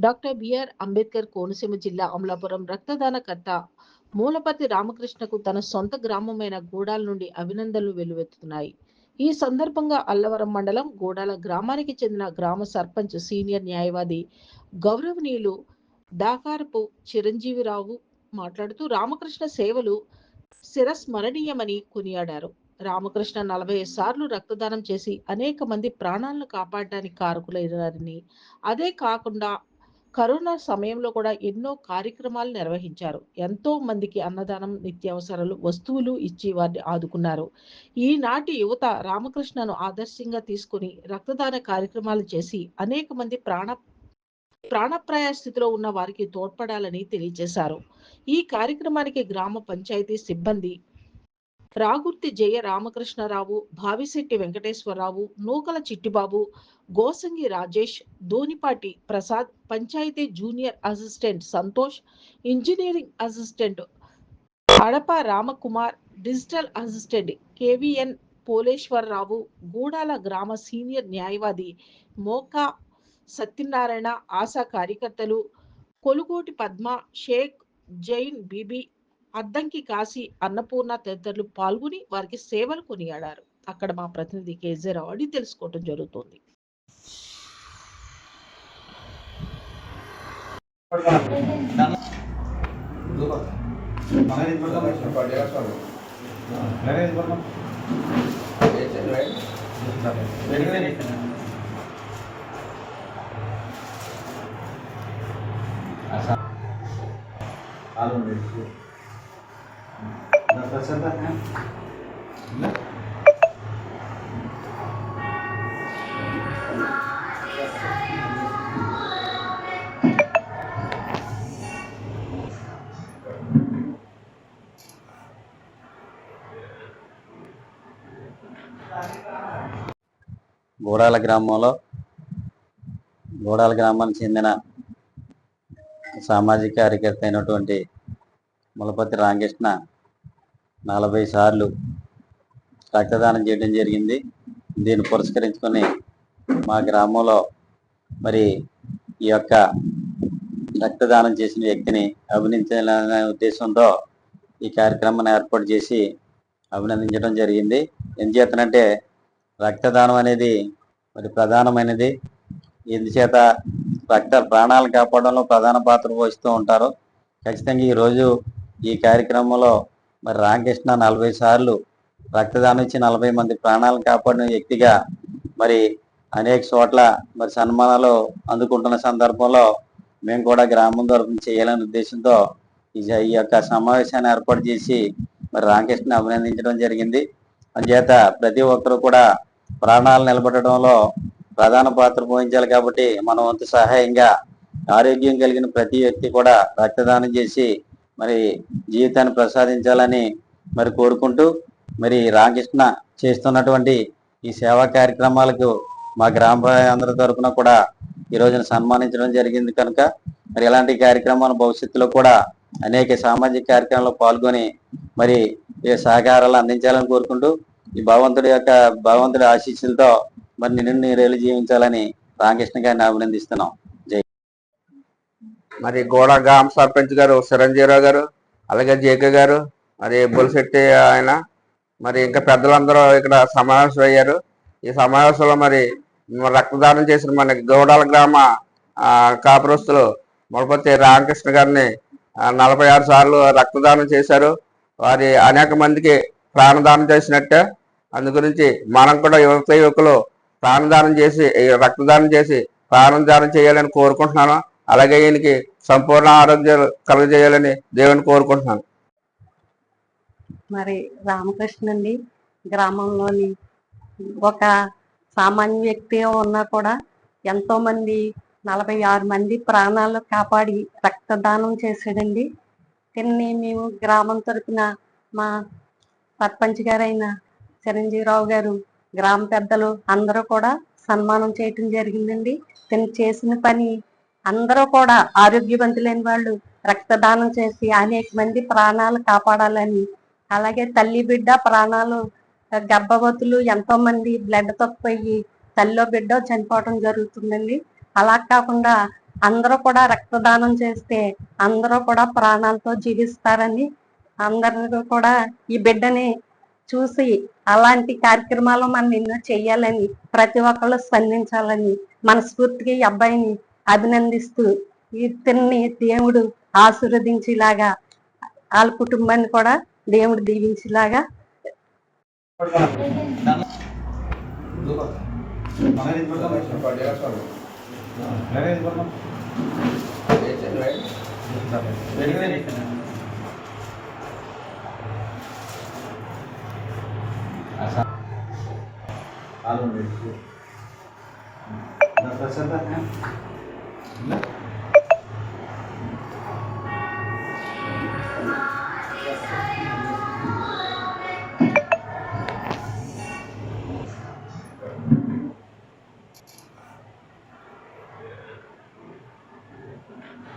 Doctor BR Ambedkar Konaseema జిల్లా అమలాపురం రక్తదానకర్త మూలపతి రామకృష్ణకు తన సొంత గ్రామమైన గూడాల నుండి అభినందనలు వెలువెత్తుతున్నాయి ఈ సందర్భంగా అల్లవరం మండలం గూడాల గ్రామానికి చెందిన గ్రామ సర్పంచ్ సీనియర్ న్యాయవాది గౌరవనీయులు దాకారపు చిరంజీవిరావు మాట్లాడుతూ రామకృష్ణ సేవలు శిరస్మరణీయమని కొనియాడారు. రామకృష్ణ నలభై సార్లు రక్తదానం చేసి అనేక మంది ప్రాణాలను కాపాడడానికి కారకులైనారని అదే కాకుండా కరోనా సమయంలో కూడా ఎన్నో కార్యక్రమాలు నిర్వహించారు. ఎంతో మందికి అన్నదానం నిత్యావసరాలు వస్తువులు ఇచ్చి వారిని ఆదుకున్నారు. ఈనాటి యువత రామకృష్ణను ఆదర్శంగా తీసుకుని రక్తదాన కార్యక్రమాలు చేసి అనేక మంది ప్రాణ ప్రాణప్రాయ స్థితిలో ఉన్న వారికి తోడ్పడాలని తెలియజేశారు. ఈ కార్యక్రమానికి గ్రామ పంచాయతీ సిబ్బంది Ragurthi Jaya Ramakrishnarao Bhavisetti Venkateswararao Nukala Chittibabu Gosangi Rajesh Dhonipati Prasad panchayat junior assistant Santosh engineering assistant Adapa Ramakumar digital assistant KVN Poleswararao Gudala గ్రామ సీనియర్ న్యాయవాది మోకా సత్యనారాయణ ఆశా కార్యకర్తలు కొలుగోటి పద్మ షేక్ జైన్ బీబీ అద్దంకి కాశీ అన్నపూర్ణ తదితరులు పాల్గొని వారికి సేవలు కొనియాడారు. అక్కడ మా ప్రతినిధి కేజే రావు అడిగి తెలుసుకోవటం జరుగుతుంది. గూడాల గ్రామంలో గూడాల గ్రామానికి చెందిన సామాజిక కార్యకర్త అయినటువంటి ములపతి రామకృష్ణ నలభై సార్లు రక్తదానం చేయడం జరిగింది. దీన్ని పురస్కరించుకొని మా గ్రామంలో మరి ఈ యొక్క రక్తదానం చేసిన వ్యక్తిని అభినందించాలనే ఉద్దేశంతో ఈ కార్యక్రమాన్ని ఏర్పాటు చేసి అభినందించడం జరిగింది. ఎందు చేతనంటే రక్తదానం అనేది మరి ప్రధానమైనది. ఎందుచేత రక్త ప్రాణాలను కాపాడంలో ప్రధాన పాత్ర పోషిస్తూ ఉంటారు. ఖచ్చితంగా ఈరోజు ఈ కార్యక్రమంలో మరి రామకృష్ణ నలభై సార్లు రక్తదానం ఇచ్చి నలభై మంది ప్రాణాలను కాపాడిన వ్యక్తిగా మరి అనేక చోట్ల మరి సన్మానాలు అందుకుంటున్న సందర్భంలో మేము కూడా గ్రామం తరఫున చేయాలనే ఉద్దేశంతో ఈ యొక్క సమావేశాన్ని ఏర్పాటు చేసి మరి రామకృష్ణ అభినందించడం జరిగింది. అందుచేత ప్రతి ఒక్కరూ కూడా ప్రాణాలు నిలబెట్టడంలో ప్రధాన పాత్ర పోషించాలి కాబట్టి మన వంతు సహాయంగా ఆరోగ్యం కలిగిన ప్రతి వ్యక్తి కూడా రక్తదానం చేసి మరి జీవితాన్ని ప్రసాదించాలని మరి కోరుకుంటూ మరి రామకృష్ణ చేస్తున్నటువంటి ఈ సేవా కార్యక్రమాలకు మా గ్రామ అందరి తరఫున కూడా ఈ రోజున సన్మానించడం జరిగింది కనుక మరి ఇలాంటి కార్యక్రమాలు భవిష్యత్తులో కూడా అనేక సామాజిక కార్యక్రమాల్లో పాల్గొని మరి ఈ సహకారాలు అందించాలని కోరుకుంటూ ఈ భగవంతుడి యొక్క భగవంతుడి ఆశీస్సులతో మరి నిన్ను నీరేళ్ళు జీవించాలని రామకృష్ణ గారిని అభినందిస్తున్నాం. మరి గోడ గ్రామ సర్పంచ్ గారు చిరంజీరావు గారు అలాగే జేకే గారు మరి బొలిశెట్టి ఆయన మరి ఇంకా పెద్దలందరూ ఇక్కడ సమావేశం అయ్యారు ఈ సమావేశంలో మరి రక్తదానం చేసిన మన గౌడాల గ్రామ కాపురస్తులు మొలపతి రామకృష్ణ గారిని నలభై ఆరు సార్లు రక్తదానం చేశారు. వారి అనేక మందికి ప్రాణదానం చేసినట్టే. అందు గురించి మనం కూడా యువత యువకులు ప్రాణదానం చేసి రక్తదానం చేసి ప్రాణదానం చేయాలని కోరుకుంటున్నాను. అలాగే ఈయనకి సంపూర్ణ ఆరోగ్యాలు కలగజేయాలని దేవుని కోరుకుంటున్నాను. మరి రామకృష్ణ అండి గ్రామంలోని ఒక సామాన్య వ్యక్తి ఉన్నా కూడా ఎంతో మంది నలభై ఆరు మంది ప్రాణాలు కాపాడి రక్తదానం చేశాడండి. దీన్ని మేము గ్రామం తరపున మా సర్పంచ్ గారైన చిరంజీవిరావు గారు గ్రామ పెద్దలు అందరూ కూడా సన్మానం చేయటం జరిగిందండి. తను చేసిన పని అందరూ కూడా ఆరోగ్యవంతులైన వాళ్ళు రక్తదానం చేసి అనేక మంది ప్రాణాలు కాపాడాలని అలాగే తల్లి బిడ్డ ప్రాణాలు గర్భవతులు ఎంతో మంది బ్లడ్ తక్కువయ్యి తల్లో బిడ్డ చనిపోవడం జరుగుతుందండి. అలా కాకుండా అందరూ కూడా రక్తదానం చేస్తే అందరూ కూడా ప్రాణాలతో జీవిస్తారని అందరూ కూడా ఈ బిడ్డని చూసి అలాంటి కార్యక్రమాలు మనం ఎన్నో చెయ్యాలని ప్రతి ఒక్కళ్ళు స్పందించాలని మనస్ఫూర్తిగా ఈ అబ్బాయిని అభినందిస్తూ ఇతన్ని దేవుడు ఆశీర్వదించేలాగా వాళ్ళ కుటుంబాన్ని కూడా దేవుడు దీవించేలాగా ప్రసాద్ 같은데?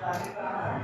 감사합니다.